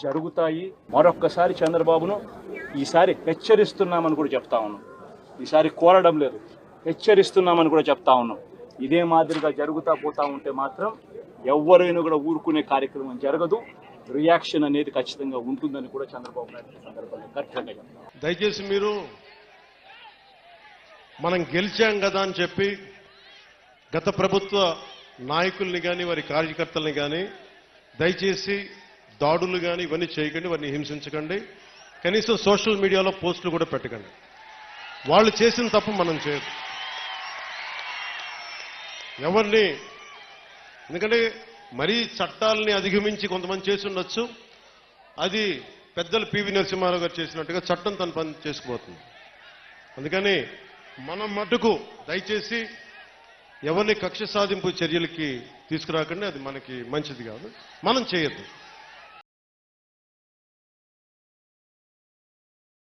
జరుగుతాయి. మరొక్కసారి చంద్రబాబును ఈసారి హెచ్చరిస్తున్నామని కూడా చెప్తా ఉన్నాం. ఈసారి కోరడం లేదు. హెచ్చరిస్తున్నామని కూడా చెప్తా ఉన్నాం. ఇదే మాదిరిగా జరుగుతా పోతా ఉంటే మాత్రం ఎవరైనా కూడా ఊరుకునే కార్యక్రమం జరగదు. రియాక్షన్ అనేది ఖచ్చితంగా ఉంటుందని కూడా చంద్రబాబు నాయుడు సందర్భంగా దయచేసి మీరు మనం గెలిచాం కదా అని చెప్పి గత ప్రభుత్వ నాయకుల్ని కానీ వారి కార్యకర్తల్ని కానీ దయచేసి దాడులు కానీ ఇవన్నీ చేయకండి వారిని హింసించకండి. కనీసం సోషల్ మీడియాలో పోస్టులు కూడా పెట్టకండి. వాళ్ళు చేసిన తప్పు మనం చేయదు ఎవరిని ఎందుకంటే మరీ చట్టాలని అధిగమించి కొంతమంది చేసి ఉండొచ్చు. అది పెద్దలు పివి నరసింహారావు గారు చేసినట్టుగా చట్టం తన పని చేసుకుపోతుంది. అందుకని మనం మటుకు దయచేసి ఎవరిని కక్ష సాధింపు చర్యలకి తీసుకురాకండి అది మనకి మంచిది కాదు. మనం చేయొద్దు.